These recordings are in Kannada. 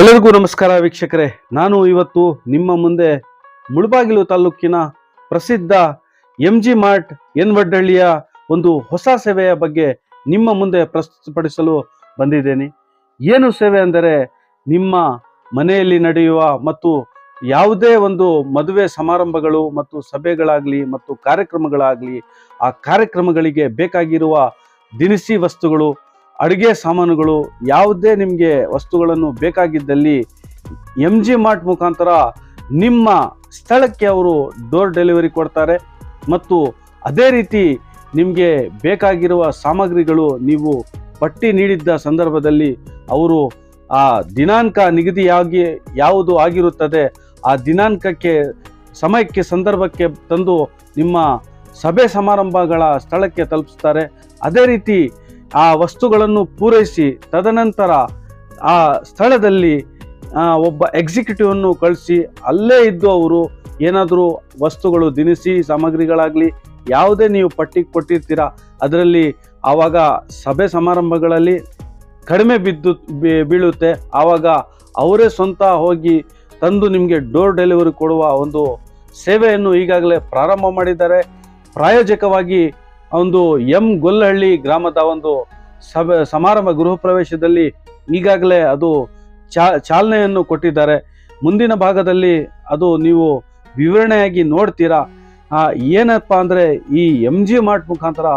ಎಲ್ಲರಿಗೂ ನಮಸ್ಕಾರ ವೀಕ್ಷಕರೇ. ನಾನು ಇವತ್ತು ನಿಮ್ಮ ಮುಂದೆ ಮುಳಬಾಗಿಲು ತಾಲೂಕಿನ ಪ್ರಸಿದ್ಧ ಎಂ ಜಿ ಮಾರ್ಟ್ ಎನ್ ವಡ್ಡಳ್ಳಿಯ ಒಂದು ಹೊಸ ಸೇವೆಯ ಬಗ್ಗೆ ನಿಮ್ಮ ಮುಂದೆ ಪ್ರಸ್ತುತಪಡಿಸಲು ಬಂದಿದ್ದೇನೆ. ಏನು ಸೇವೆ ಅಂದರೆ ನಿಮ್ಮ ಮನೆಯಲ್ಲಿ ನಡೆಯುವ ಮತ್ತು ಯಾವುದೇ ಒಂದು ಮದುವೆ ಸಮಾರಂಭಗಳು ಮತ್ತು ಸಭೆಗಳಾಗಲಿ ಮತ್ತು ಕಾರ್ಯಕ್ರಮಗಳಾಗಲಿ ಆ ಕಾರ್ಯಕ್ರಮಗಳಿಗೆ ಬೇಕಾಗಿರುವ ದಿನಸಿ ವಸ್ತುಗಳು ಅಡುಗೆ ಸಾಮಾನುಗಳು ಯಾವುದೇ ನಿಮಗೆ ವಸ್ತುಗಳನ್ನು ಬೇಕಾಗಿದ್ದಲ್ಲಿ ಎಂ ಜಿ ಮಾರ್ಟ್ ಮುಖಾಂತರ ನಿಮ್ಮ ಸ್ಥಳಕ್ಕೆ ಅವರು ಡೋರ್ ಡೆಲಿವರಿ ಕೊಡ್ತಾರೆ. ಮತ್ತು ಅದೇ ರೀತಿ ನಿಮಗೆ ಬೇಕಾಗಿರುವ ಸಾಮಗ್ರಿಗಳು ನೀವು ಪಟ್ಟಿ ನೀಡಿದ್ದ ಸಂದರ್ಭದಲ್ಲಿ ಅವರು ಆ ದಿನಾಂಕ ನಿಗದಿಯಾಗಿ ಯಾವುದು ಆಗಿರುತ್ತದೆ, ಆ ದಿನಾಂಕಕ್ಕೆ, ಸಮಯಕ್ಕೆ, ಸಂದರ್ಭಕ್ಕೆ ತಂದು ನಿಮ್ಮ ಸಭೆ ಸಮಾರಂಭಗಳ ಸ್ಥಳಕ್ಕೆ ತಲುಪಿಸ್ತಾರೆ. ಅದೇ ರೀತಿ ಆ ವಸ್ತುಗಳನ್ನು ಪೂರೈಸಿ ತದನಂತರ ಆ ಸ್ಥಳದಲ್ಲಿ ಒಬ್ಬ ಎಕ್ಸಿಕ್ಯೂಟಿವನ್ನು ಕಳಿಸಿ ಅಲ್ಲೇ ಇದ್ದು ಅವರು ಏನಾದರೂ ವಸ್ತುಗಳು ದಿನಸಿ ಸಾಮಗ್ರಿಗಳಾಗಲಿ, ಯಾವುದೇ ನೀವು ಪಟ್ಟಿ ಕೊಟ್ಟಿರ್ತೀರಾ, ಅದರಲ್ಲಿ ಆವಾಗ ಸಭೆ ಸಮಾರಂಭಗಳಲ್ಲಿ ಕಡಿಮೆ ಬಿದ್ದು ಬೀಳುತ್ತೆ. ಆವಾಗ ಅವರೇ ಸ್ವಂತ ಹೋಗಿ ತಂದು ನಿಮಗೆ ಡೋರ್ ಡೆಲಿವರಿ ಕೊಡುವ ಒಂದು ಸೇವೆಯನ್ನು ಈಗಾಗಲೇ ಪ್ರಾರಂಭ ಮಾಡಿದ್ದಾರೆ. ಪ್ರಾಯೋಜಕವಾಗಿ ಒಂದು ಎಂ ಗೊಲ್ಲಹಳ್ಳಿ ಗ್ರಾಮದ ಒಂದು ಸಭೆ, ಸಮಾರಂಭ, ಗೃಹ ಪ್ರವೇಶದಲ್ಲಿ ಈಗಾಗಲೇ ಅದು ಚಾಲನೆಯನ್ನು ಕೊಟ್ಟಿದ್ದಾರೆ. ಮುಂದಿನ ಭಾಗದಲ್ಲಿ ಅದು ನೀವು ವಿವರಣೆಯಾಗಿ ನೋಡ್ತೀರಾ. ಏನಪ್ಪ ಅಂದರೆ ಈ ಎಂ ಜಿ ಮಾರ್ಟ್ ಮುಖಾಂತರ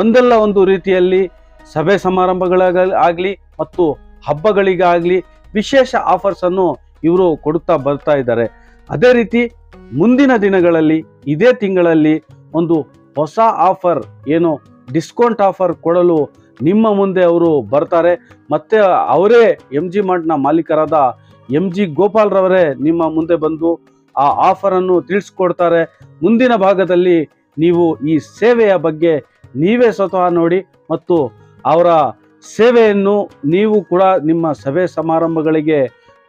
ಒಂದಲ್ಲ ಒಂದು ರೀತಿಯಲ್ಲಿ ಸಭೆ ಸಮಾರಂಭಗಳಾಗಲಿ ಮತ್ತು ಹಬ್ಬಗಳಿಗಾಗಲಿ ವಿಶೇಷ ಆಫರ್ಸನ್ನು ಇವರು ಕೊಡುತ್ತಾ ಬರ್ತಾ ಇದ್ದಾರೆ. ಅದೇ ರೀತಿ ಮುಂದಿನ ದಿನಗಳಲ್ಲಿ, ಇದೇ ತಿಂಗಳಲ್ಲಿ ಒಂದು ಹೊಸ ಆಫರ್, ಏನು ಡಿಸ್ಕೌಂಟ್ ಆಫರ್ ಕೊಡಲು ನಿಮ್ಮ ಮುಂದೆ ಅವರು ಬರ್ತಾರೆ. ಮತ್ತೆ ಅವರೇ ಎಂ ಜಿ ಮಾರ್ಟ್ನ ಮಾಲೀಕರಾದ ಎಂ ಜಿ ಗೋಪಾಲ್ರವರೇ ನಿಮ್ಮ ಮುಂದೆ ಬಂದು ಆ ಆಫರನ್ನು ತಿಳಿಸ್ಕೊಡ್ತಾರೆ. ಮುಂದಿನ ಭಾಗದಲ್ಲಿ ನೀವು ಈ ಸೇವೆಯ ಬಗ್ಗೆ ನೀವೇ ಸ್ವತಃ ನೋಡಿ ಮತ್ತು ಅವರ ಸೇವೆಯನ್ನು ನೀವು ಕೂಡ ನಿಮ್ಮ ಸಭೆ ಸಮಾರಂಭಗಳಿಗೆ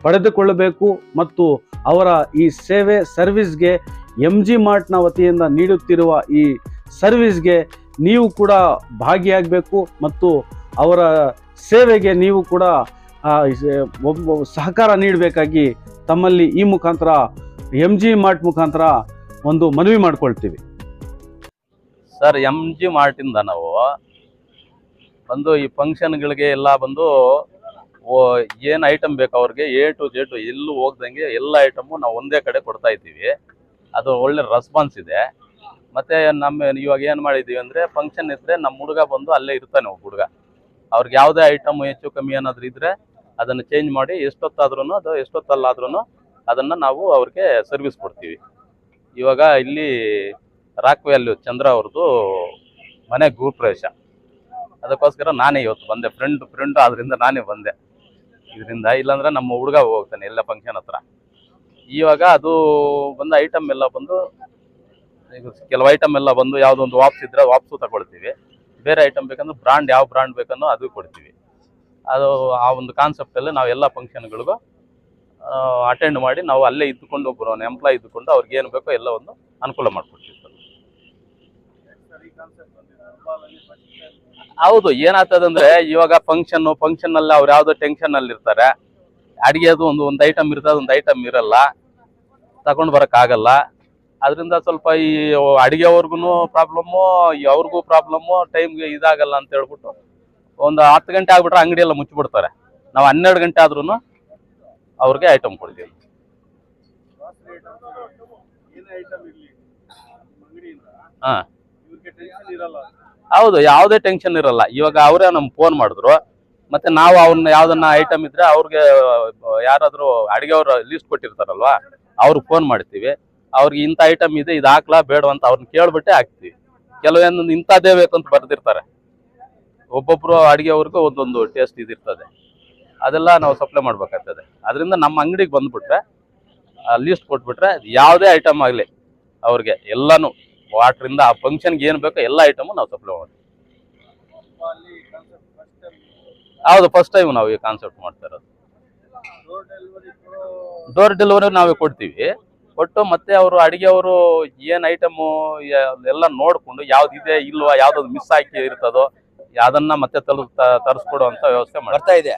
ಪಡೆದುಕೊಳ್ಳಬೇಕು ಮತ್ತು ಅವರ ಈ ಸೇವೆ ಸರ್ವಿಸ್ಗೆ ಎಂ ಜಿ ಮಾರ್ಟ್ನ ವತಿಯಿಂದ ನೀಡುತ್ತಿರುವ ಈ ಸರ್ವಿಸ್ಗೆ ನೀವು ಕೂಡ ಭಾಗಿಯಾಗಬೇಕು ಮತ್ತು ಅವರ ಸೇವೆಗೆ ನೀವು ಕೂಡ ಒಬ್ಬ ಸಹಕಾರ ನೀಡಬೇಕಾಗಿ ತಮ್ಮಲ್ಲಿ ಈ ಮುಖಾಂತರ ಎಂ ಜಿ ಮಾರ್ಟ್ ಮುಖಾಂತರ ಒಂದು ಮನವಿ ಮಾಡ್ಕೊಳ್ತೀವಿ. ಸರ್ ಎಂ ಜಿ ಮಾರ್ಟಿಂದ ನಾವು ಬಂದು ಈ ಫಂಕ್ಷನ್ಗಳಿಗೆ ಎಲ್ಲ ಬಂದು ಏನು ಐಟಮ್ ಬೇಕು ಅವ್ರಿಗೆ, ಎ ಟು ಜೆಡ್ ಎಲ್ಲೂ ಹೋಗ್ದಂಗೆ ಎಲ್ಲ ಐಟಮು ನಾವು ಒಂದೇ ಕಡೆ ಕೊಡ್ತಾ ಇದ್ದೀವಿ. ಅದು ಒಳ್ಳೆ ರೆಸ್ಪಾನ್ಸ್ ಇದೆ. ಮತ್ತೆ ನಮ್ಮ ಇವಾಗ ಏನು ಮಾಡಿದ್ದೀವಿ ಅಂದರೆ ಫಂಕ್ಷನ್ ಇದ್ದರೆ ನಮ್ಮ ಹುಡುಗ ಬಂದು ಅಲ್ಲೇ ಇರ್ತಾನೆ ಒಬ್ಬ ಹುಡುಗ. ಅವ್ರಿಗೆ ಯಾವುದೇ ಐಟಮ್ ಹೆಚ್ಚು ಕಮ್ಮಿ ಏನಾದರೂ ಇದ್ದರೆ ಅದನ್ನು ಚೇಂಜ್ ಮಾಡಿ ಎಷ್ಟೊತ್ತಾದ್ರೂ ಅದು ಎಷ್ಟೊತ್ತಲ್ಲಾದ್ರೂ ಅದನ್ನು ನಾವು ಅವ್ರಿಗೆ ಸರ್ವಿಸ್ ಕೊಡ್ತೀವಿ. ಇವಾಗ ಇಲ್ಲಿ ರಾಕ್ ವ್ಯಾಲ್ಯೂ ಚಂದ್ರ ಅವ್ರದ್ದು ಮನೆ ಗೃಹಪ್ರವೇಶ ಅದಕ್ಕೋಸ್ಕರ ನಾನೇ ಇವತ್ತು ಬಂದೆ. ಫ್ರೆಂಡ್ ಫ್ರೆಂಡ್ ಆದ್ರಿಂದ ನಾನೇ ಬಂದೆ. ಇದರಿಂದ ಇಲ್ಲಾಂದ್ರೆ ನಮ್ಮ ಹುಡುಗ ಹೋಗ್ತಾನೆ ಎಲ್ಲ ಫಂಕ್ಷನ್ ಹತ್ರ. ಇವಾಗ ಅದು ಬಂದ ಐಟಮ್ ಎಲ್ಲ ಬಂದು ಈಗ ಕೆಲವು ಐಟಮ್ ಎಲ್ಲ ಬಂದು ಯಾವುದೊಂದು ವಾಪ್ಸ್ ಇದ್ರೆ ವಾಪ್ಸು ತಗೊಳ್ತೀವಿ. ಬೇರೆ ಐಟಮ್ ಬೇಕಂದ್ರೆ ಬ್ರಾಂಡ್ ಯಾವ ಬ್ರಾಂಡ್ ಬೇಕನ್ನೋ ಅದು ಕೊಡ್ತೀವಿ. ಅದು ಆ ಒಂದು ಕಾನ್ಸೆಪ್ಟಲ್ಲಿ ನಾವು ಎಲ್ಲ ಫಂಕ್ಷನ್ಗಳಿಗೂ ಅಟೆಂಡ್ ಮಾಡಿ ನಾವು ಅಲ್ಲೇ ಇದ್ದುಕೊಂಡು ಒಬ್ಬರು ಎಂಪ್ಲಾಯ್ ಇದ್ದುಕೊಂಡು ಅವ್ರಿಗೆ ಏನು ಬೇಕೋ ಎಲ್ಲ ಒಂದು ಅನುಕೂಲ ಮಾಡಿಕೊಡ್ತೀವಿ ಸರ್. ಹೌದು ಏನಾಗ್ತದಂದ್ರೆ ಇವಾಗ ಫಂಕ್ಷನ್ ಫಂಕ್ಷನ್ ಅಲ್ಲಿ ಅವ್ರು ಯಾವ್ದೋ ಟೆನ್ಷನ್ ಅಲ್ಲಿ ಇರ್ತಾರೆ. ಅಡಿಗೆದು ಒಂದು ಒಂದು ಐಟಮ್ ಇರ್ತದೆ ಒಂದು ಐಟಮ್ ಇರಲ್ಲ. ತಗೊಂಡ್ ಬರಕ್ ಆಗಲ್ಲ. ಅದರಿಂದ ಸ್ವಲ್ಪ ಈ ಅಡಿಗೆವ್ರಿಗೂ ಪ್ರಾಬ್ಲಮ್ಮು ಅವ್ರಿಗೂ ಪ್ರಾಬ್ಲಮ್ಮು ಟೈಮ್ಗೆ ಇದಾಗಲ್ಲ ಅಂತ ಹೇಳ್ಬಿಟ್ಟು ಒಂದು ಹತ್ತು ಗಂಟೆ ಆಗ್ಬಿಟ್ರೆ ಅಂಗಡಿ ಎಲ್ಲ ಮುಚ್ಚಿಬಿಡ್ತಾರೆ. ನಾವು ಹನ್ನೆರಡು ಗಂಟೆ ಆದ್ರೂ ಅವ್ರಿಗೆ ಐಟಮ್ ಕೊಡ್ತೀವಿ. ಹಾಂ. ಹೌದು, ಯಾವುದೇ ಟೆನ್ಷನ್ ಇರಲ್ಲ. ಇವಾಗ ಅವರೇ ನಮ್ಗೆ ಫೋನ್ ಮಾಡಿದ್ರು. ಮತ್ತೆ ನಾವು ಅವ್ರನ್ನ ಯಾವ್ದನ್ನ ಐಟಮ್ ಇದ್ರೆ ಅವ್ರಿಗೆ, ಯಾರಾದ್ರೂ ಅವರು ಲಿಸ್ಟ್ ಕೊಟ್ಟಿರ್ತಾರಲ್ವಾ, ಅವ್ರಿಗೆ ಫೋನ್ ಮಾಡ್ತೀವಿ. ಅವ್ರಿಗೆ ಇಂಥ ಐಟಮ್ ಇದೆ, ಇದು ಹಾಕ್ಲಾ ಬೇಡ ಅಂತ ಅವ್ರನ್ನ ಕೇಳ್ಬಿಟ್ಟೆ ಹಾಕ್ತಿವಿ. ಕೆಲವೊಂದು ಇಂಥದ್ದೇ ಬೇಕು ಅಂತ ಬರ್ದಿರ್ತಾರೆ. ಒಬ್ಬೊಬ್ರು ಅಡಿಗೆವ್ರಿಗೂ ಒಂದೊಂದು ಟೇಸ್ಟ್ ಇದಿರ್ತದೆ ಅದೆಲ್ಲ ನಾವು ಸಪ್ಲೈ ಮಾಡ್ಬೇಕಾಗ್ತದೆ. ಅದರಿಂದ ನಮ್ಮ ಅಂಗಡಿಗೆ ಬಂದ್ಬಿಟ್ರೆ ಲೀಸ್ಟ್ ಕೊಟ್ಬಿಟ್ರೆ ಯಾವುದೇ ಐಟಮ್ ಆಗಲಿ ಅವ್ರಿಗೆ ಎಲ್ಲಾನು ವಾಟ್ರಿಂದ ಆ ಫಂಕ್ಷನ್ಗೆ ಏನು ಬೇಕೋ ಎಲ್ಲ ಐಟಮು ನಾವು ಸಪ್ಲೈ ಮಾಡ್ತೀವಿ. ಹೌದು ಫಸ್ಟ್ ಟೈಮ್ ನಾವು ಈ ಕಾನ್ಸೆಪ್ಟ್ ಮಾಡ್ತಾ ಇರೋದು. ಡೋರ್ ಡೆಲಿವರಿ ನಾವೇ ಕೊಡ್ತೀವಿ. ಕೊಟ್ಟು ಮತ್ತೆ ಅವರು ಅಡಿಗೆಯವರು ಏನ್ ಐಟಮು ಎಲ್ಲ ನೋಡ್ಕೊಂಡು ಯಾವ್ದಿದೆ ಇಲ್ವಾ ಯಾವ್ದು ಮಿಸ್ ಆಗಿ ಇರ್ತದೋ ಅದನ್ನ ಮತ್ತೆ ತಲು ತರಿಸ್ಕೊಡುವಂತ ವ್ಯವಸ್ಥೆ ಮಾಡ್ತಾ ಇದೆ.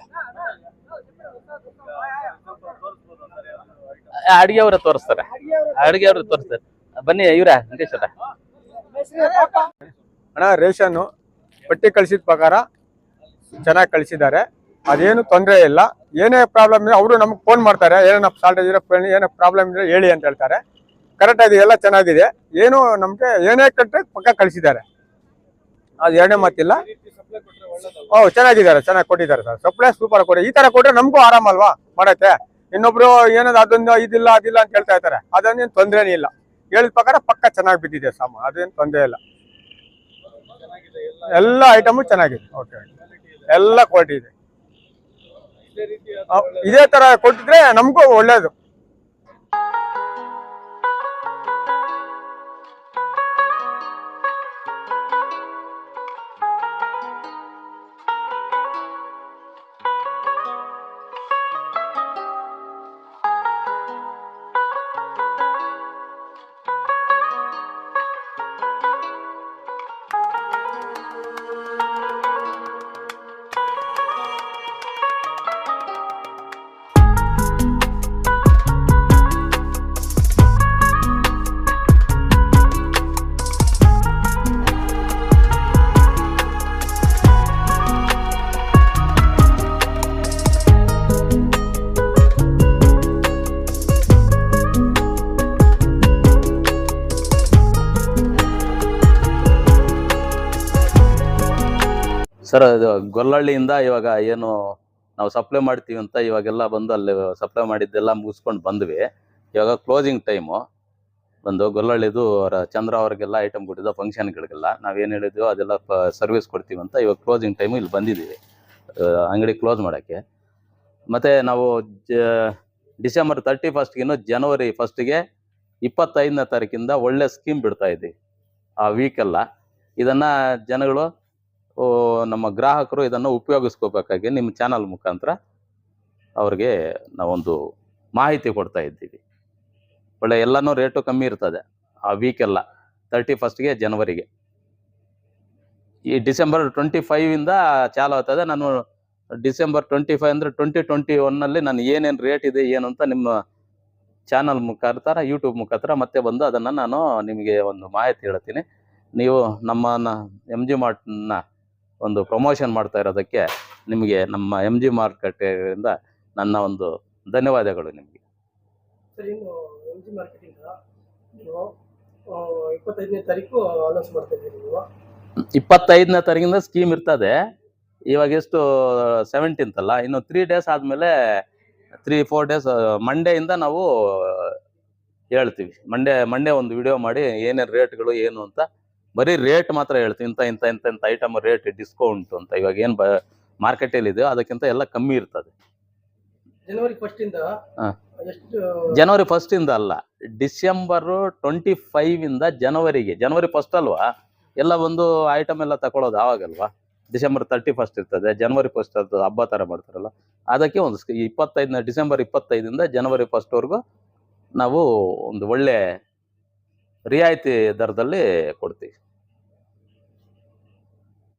ಅಡಿಗೆ ಅವರೇ ತೋರಿಸ್ತಾರೆ. ಅಡಿಗೆ ಅವ್ರೆ ತೋರಿಸ್ತಾರೆ. ಬನ್ನಿ ಇವ್ರ ವೆಂಕಟೇಶ್ ಅಣ್ಣ ಹಣ ರೇಷನ್ ಪಟ್ಟಿ ಕಳಿಸಿದ ಪ್ರಕಾರ ಚೆನ್ನಾಗಿ ಕಳಿಸಿದ್ದಾರೆ. ಅದೇನು ತೊಂದರೆ ಇಲ್ಲ. ಏನೇ ಪ್ರಾಬ್ಲಮ್ ಇದೆ ಅವರು ನಮ್ಗೆ ಫೋನ್ ಮಾಡ್ತಾರೆ ಏನೇನ ಸಾಲ್ಟೇಜ್ ಇರೋ ಏನೇ ಪ್ರಾಬ್ಲಮ್ ಇದೆ ಹೇಳಿ ಅಂತ ಹೇಳ್ತಾರೆ. ಕರೆಕ್ಟ್ ಆಗಿದೆ ಎಲ್ಲ ಚೆನ್ನಾಗಿದೆ. ಏನು ನಮಗೆ ಏನೇ ಕಟ್ಟೆ ಪಕ್ಕ ಕಳಿಸಿದ್ದಾರೆ. ಅದು ಎರಡನೇ ಮಾತಿಲ್ಲ. ಓ, ಚೆನ್ನಾಗಿದ್ದಾರೆ, ಚೆನ್ನಾಗಿ ಕೊಟ್ಟಿದ್ದಾರೆ ಸರ್. ಸಪ್ಲೈ ಸೂಪರ್ ಕೊಡಿ. ಈ ತರ ಕೊಟ್ಟರೆ ನಮಗೂ ಆರಾಮಲ್ವಾ ಮಾಡಕ್ಕೆ ಇನ್ನೊಬ್ರು ಏನದು, ಅದೊಂದು ಇದಿಲ್ಲ, ಅದಿಲ್ಲ ಅಂತ ಹೇಳ್ತಾ ಇರ್ತಾರೆ ಅದನ್ನೇನು ತೊಂದರೆನೇ ಇಲ್ಲ. ಹೇಳಿದ ಪ್ರಕಾರ ಪಕ್ಕ ಚೆನ್ನಾಗಿ ಬಿದ್ದಿದೆ ಸಾಮಾನು. ಅದೇನು ತೊಂದರೆ ಇಲ್ಲ. ಎಲ್ಲ ಐಟಮು ಚೆನ್ನಾಗಿದೆ. ಓಕೆ ಎಲ್ಲ ಕ್ವಾಲಿಟಿ ಇದೆ. ಇದೇ ತರ ಕೊಟ್ಟಿದ್ರೆ ನಮಗೂ ಒಳ್ಳೇದು. ಸರ್ ಅದು ಗೊಲ್ಲಹಳ್ಳಿಯಿಂದ ಇವಾಗ ಏನು ನಾವು ಸಪ್ಲೈ ಮಾಡ್ತೀವಿ ಅಂತ ಇವಾಗೆಲ್ಲ ಬಂದು ಅಲ್ಲಿ ಸಪ್ಲೈ ಮಾಡಿದ್ದೆಲ್ಲ ಮುಗಿಸ್ಕೊಂಡು ಬಂದ್ವಿ. ಇವಾಗ ಕ್ಲೋಸಿಂಗ್ ಟೈಮು ಬಂದು ಗೊಲ್ಲಹಳ್ಳಿದು ಅವರ ಚಂದ್ರ ಅವ್ರಿಗೆಲ್ಲ ಐಟಮ್ ಕೊಟ್ಟಿದ್ದ ಫಂಕ್ಷನ್ಗಳಿಗೆಲ್ಲ ನಾವೇನು ಹೇಳಿದ್ವಿ, ಅದೆಲ್ಲ ಸರ್ವಿಸ್ ಕೊಡ್ತೀವಿ ಅಂತ ಇವಾಗ ಕ್ಲೋಸಿಂಗ್ ಟೈಮು ಇಲ್ಲಿ ಬಂದಿದ್ದೀವಿ. ಅಂಗಡಿ ಕ್ಲೋಸ್ ಮಾಡೋಕ್ಕೆ. ಮತ್ತು ನಾವು ಜ, ಡಿಸೆಂಬರ್ ತರ್ಟಿ ಫಸ್ಟ್ಗಿನ್ನು ಜನವರಿ ಫಸ್ಟಿಗೆ ಇಪ್ಪತ್ತೈದನೇ ತಾರೀಕಿಂದ ಒಳ್ಳೆ ಸ್ಕೀಮ್ ಬಿಡ್ತಾ ಇದ್ದೀವಿ. ಆ ವೀಕೆಲ್ಲ ಇದನ್ನು ಜನಗಳು ನಮ್ಮ ಗ್ರಾಹಕರು ಇದನ್ನು ಉಪಯೋಗಿಸ್ಕೋಬೇಕಾಗಿ ನಿಮ್ಮ ಚಾನಲ್ ಮುಖಾಂತರ ಅವ್ರಿಗೆ ನಾವೊಂದು ಮಾಹಿತಿ ಕೊಡ್ತಾ ಇದ್ದೀವಿ. ಒಳ್ಳೆ ಎಲ್ಲನೂ ರೇಟು ಕಮ್ಮಿ ಇರ್ತದೆ, ಆ ವೀಕೆಲ್ಲ ತರ್ಟಿ ಫಸ್ಟ್ಗೆ ಜನವರಿಗೆ. ಈ ಡಿಸೆಂಬರ್ ಟ್ವೆಂಟಿ ಫೈವಿಂದ ಚಾಲು ಆಗ್ತದೆ, ನಾನು ಡಿಸೆಂಬರ್ ಟ್ವೆಂಟಿ ಫೈವ್ ಅಂದರೆ ಟ್ವೆಂಟಿ ಟ್ವೆಂಟಿ ಒನ್ನಲ್ಲಿ ನಾನು ಏನೇನು ರೇಟ್ ಇದೆ, ಏನು ಅಂತ ನಿಮ್ಮ ಚಾನಲ್ ಮುಖಾಂತರ ಯೂಟ್ಯೂಬ್ ಮುಖಾಂತರ ಮತ್ತೆ ಬಂದು ಅದನ್ನು ನಾನು ನಿಮಗೆ ಒಂದು ಮಾಹಿತಿ ಹೇಳ್ತೀನಿ. ನೀವು ನಮ್ಮ ಎಂ ಜಿ ಮಾರ್ಟ್ನ ಒಂದು ಪ್ರಮೋಷನ್ ಮಾಡ್ತಾ ಇರೋದಕ್ಕೆ ನಿಮಗೆ ನಮ್ಮ ಎಂ ಜಿ ಮಾರ್ಕೆಟಿಂದ ನನ್ನ ಒಂದು ಧನ್ಯವಾದಗಳು ನಿಮಗೆ. ಇಪ್ಪತ್ತೈದನೇ ತಾರೀಕಿಂದ ಸ್ಕೀಮ್ ಇರ್ತದೆ. ಇವಾಗ ಎಷ್ಟು ಸೆವೆಂಟೀನ್ತ್ ಅಲ್ಲ ಇನ್ನು ತ್ರೀ ಡೇಸ್ ಆದಮೇಲೆ ತ್ರೀ ಫೋರ್ ಡೇಸ್ ಮಂಡೆಯಿಂದ ನಾವು ಹೇಳ್ತೀವಿ. ಮಂಡೇ ಮಂಡೇ ಒಂದು ವಿಡಿಯೋ ಮಾಡಿ ಏನೇನು ರೇಟ್ಗಳು ಏನು ಅಂತ ಬರೀ ರೇಟ್ ಮಾತ್ರ ಹೇಳ್ತೀವಿ ಇಂಥ ಇಂಥ ಇಂಥ ಇಂಥ ಐಟಮ್ ರೇಟ್ ಡಿಸ್ಕೌಂಟ್ ಅಂತ. ಇವಾಗ ಏನು ಬ ಮಾರ್ಕೆಟಲ್ಲಿ ಇದೆಯೋ ಅದಕ್ಕಿಂತ ಎಲ್ಲ ಕಮ್ಮಿ ಇರ್ತದೆ. ಜನವರಿ ಫಸ್ಟ್ ಇಂದ ಹಾ. ಜನವರಿ ಫಸ್ಟ್ ಇಂದ ಅಲ್ಲ. ಡಿಸೆಂಬರ್ ಟ್ವೆಂಟಿ ಫೈವ್ ಇಂದ ಜನವರಿಗೆ ಜನವರಿ ಫಸ್ಟ್ ಅಲ್ವಾ? ಎಲ್ಲ ಒಂದು ಐಟಮ್ ಎಲ್ಲ ತಗೊಳ್ಳೋದು ಆವಾಗಲ್ವಾ? ಡಿಸೆಂಬರ್ ತರ್ಟಿ ಫಸ್ಟ್ ಇರ್ತದೆ. ಜನವರಿ ಫಸ್ಟ್ ಅದು ಹಬ್ಬ ಥರ ಮಾಡ್ತಾರಲ್ಲ. ಅದಕ್ಕೆ ಒಂದು ಇಪ್ಪತ್ತೈದನೇ ಡಿಸೆಂಬರ್ ಇಪ್ಪತ್ತೈದಿಂದ ಜನವರಿ ಫಸ್ಟ್ವರೆಗೂ ನಾವು ಒಂದು ಒಳ್ಳೆ ರಿಯಾಯಿತಿ ದರದಲ್ಲಿ ಕೊಡ್ತೀವಿ.